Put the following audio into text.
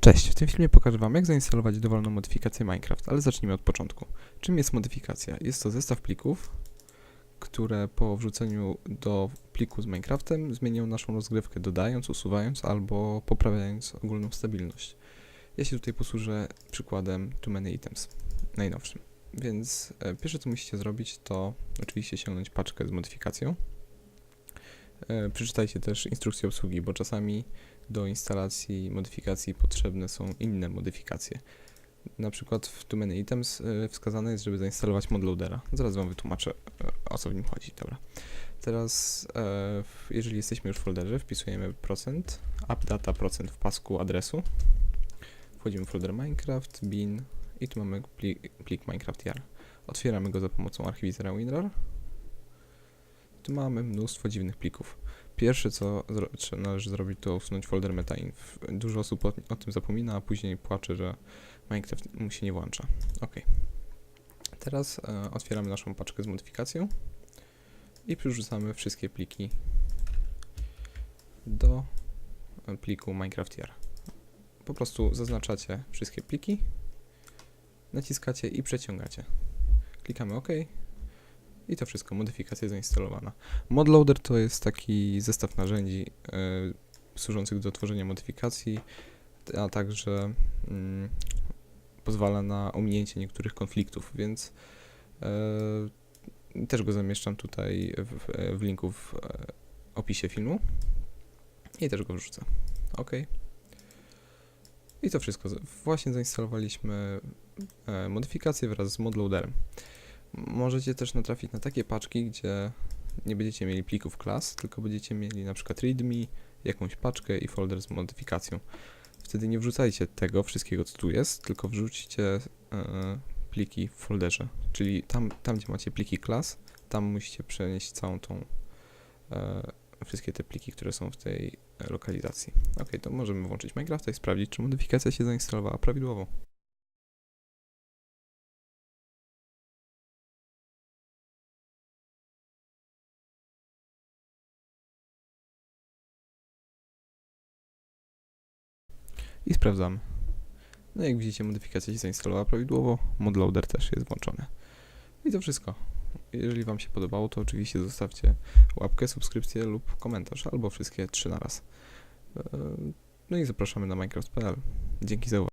Cześć, w tym filmie pokażę Wam jak zainstalować dowolną modyfikację Minecraft, ale zacznijmy od początku. Czym jest modyfikacja? Jest to zestaw plików, które po wrzuceniu do pliku z Minecraftem zmienią naszą rozgrywkę, dodając, usuwając albo poprawiając ogólną stabilność. Ja się tutaj posłużę przykładem Too Many Items, najnowszym. Więc e, pierwsze co musicie zrobić to oczywiście sięgnąć paczkę z modyfikacją. E, przeczytajcie też instrukcję obsługi, bo czasami do instalacji modyfikacji potrzebne są inne modyfikacje. Na przykład w Too Many Items y, wskazane jest, żeby zainstalować modloadera. Zaraz Wam wytłumaczę, y, o co w nim chodzi. Dobra. Teraz, e, jeżeli jesteśmy już w folderze, wpisujemy procent, appdata procent w pasku adresu. Wchodzimy w folder Minecraft, bin i tu mamy plik, plik. Otwieramy go za pomocą archiwizera WinRAR. Tu mamy mnóstwo dziwnych plików. Pierwsze, co zro- należy zrobić, to usunąć folder metainf. Dużo osób o, o tym zapomina, a później płacze, że Minecraft mu się nie włącza. Ok. Teraz e, otwieramy naszą paczkę z modyfikacją i przerzucamy wszystkie pliki do e, pliku Minecraft Jar. Po prostu zaznaczacie wszystkie pliki, naciskacie i przeciągacie. Klikamy OK i to wszystko, modyfikacja zainstalowana. Modloader to jest taki zestaw narzędzi e, służących do tworzenia modyfikacji, a także mm, pozwala na ominięcie niektórych konfliktów, więc e, też go zamieszczam tutaj w, w linku w e, opisie filmu i też go wrzucę. OK. I to wszystko. Właśnie zainstalowaliśmy modyfikację wraz z modloaderem. Możecie też natrafić na takie paczki, gdzie nie będziecie mieli plików klas, tylko będziecie mieli na przykład readme, jakąś paczkę i folder z modyfikacją. Wtedy nie wrzucajcie tego wszystkiego, co tu jest, tylko wrzućcie e, pliki w folderze. Czyli tam, tam, gdzie macie pliki klas, tam musicie przenieść całą tą, e, wszystkie te pliki, które są w tej e, lokalizacji. Ok, to możemy włączyć Minecrafta i sprawdzić, czy modyfikacja się zainstalowała prawidłowo. I sprawdzamy. No jak widzicie, modyfikacja się zainstalowała prawidłowo, modloader też jest włączony. I to wszystko. Jeżeli Wam się podobało, to oczywiście zostawcie łapkę, subskrypcję lub komentarz, albo wszystkie trzy na raz. Eee, No i zapraszamy na minecraft.pl. Dzięki za uwagę.